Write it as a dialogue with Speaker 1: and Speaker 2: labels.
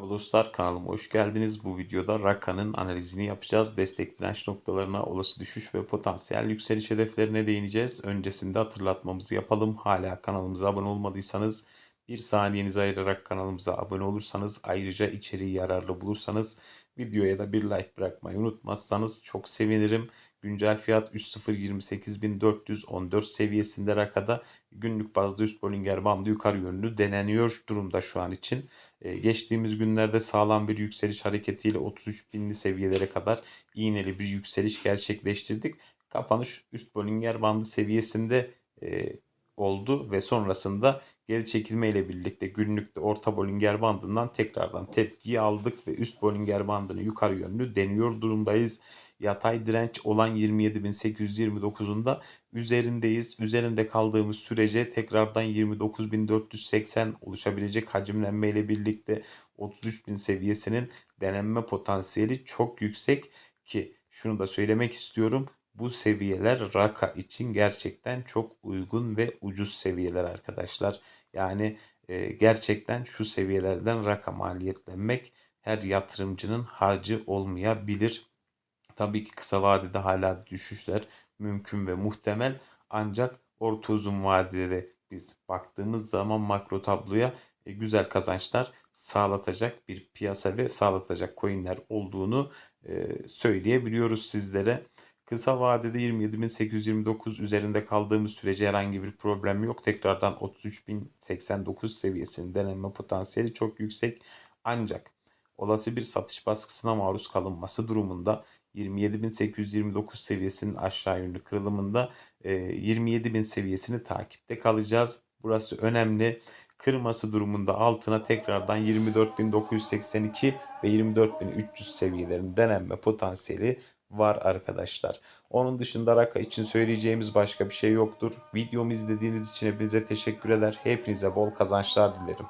Speaker 1: Merhaba kanalıma hoş geldiniz. Bu videoda Raka'nın analizini yapacağız. Destek direnç noktalarına, olası düşüş ve potansiyel yükseliş hedeflerine değineceğiz. Öncesinde hatırlatmamızı yapalım. Hala kanalımıza abone olmadıysanız bir saniyenizi ayırarak kanalımıza abone olursanız ayrıca içeriği yararlı bulursanız videoya da bir like bırakmayı unutmazsanız çok sevinirim. Güncel fiyat 3028414 seviyesinde Raka'da günlük bazda üst Bollinger bandı yukarı yönlü deneniyor durumda şu an için. Ee, geçtiğimiz günlerde sağlam bir yükseliş hareketiyle 33 binli seviyelere kadar iğneli bir yükseliş gerçekleştirdik. Kapanış üst Bollinger bandı seviyesinde e, oldu ve sonrasında geri çekilme ile birlikte günlükte orta Bollinger bandından tekrardan tepkiyi aldık ve üst Bollinger bandını yukarı yönlü deniyor durumdayız. Yatay direnç olan 27.829'un da üzerindeyiz. Üzerinde kaldığımız sürece tekrardan 29.480 oluşabilecek hacimlenme ile birlikte 33.000 seviyesinin denenme potansiyeli çok yüksek ki şunu da söylemek istiyorum bu seviyeler Raka için gerçekten çok uygun ve ucuz seviyeler arkadaşlar. Yani e, gerçekten şu seviyelerden Raka maliyetlenmek her yatırımcının harcı olmayabilir. Tabii ki kısa vadede hala düşüşler mümkün ve muhtemel ancak orta uzun vadede de biz baktığımız zaman makro tabloya e, güzel kazançlar sağlatacak bir piyasa ve sağlatacak coinler olduğunu e, söyleyebiliyoruz sizlere. Kısa vadede 27.829 üzerinde kaldığımız sürece herhangi bir problem yok. Tekrardan 33.089 seviyesinin denenme potansiyeli çok yüksek. Ancak olası bir satış baskısına maruz kalınması durumunda 27.829 seviyesinin aşağı yönlü kırılımında 27.000 seviyesini takipte kalacağız. Burası önemli. Kırması durumunda altına tekrardan 24.982 ve 24.300 seviyelerin denenme potansiyeli var arkadaşlar. Onun dışında Raka için söyleyeceğimiz başka bir şey yoktur. Videomu izlediğiniz için hepinize teşekkür eder. Hepinize bol kazançlar dilerim.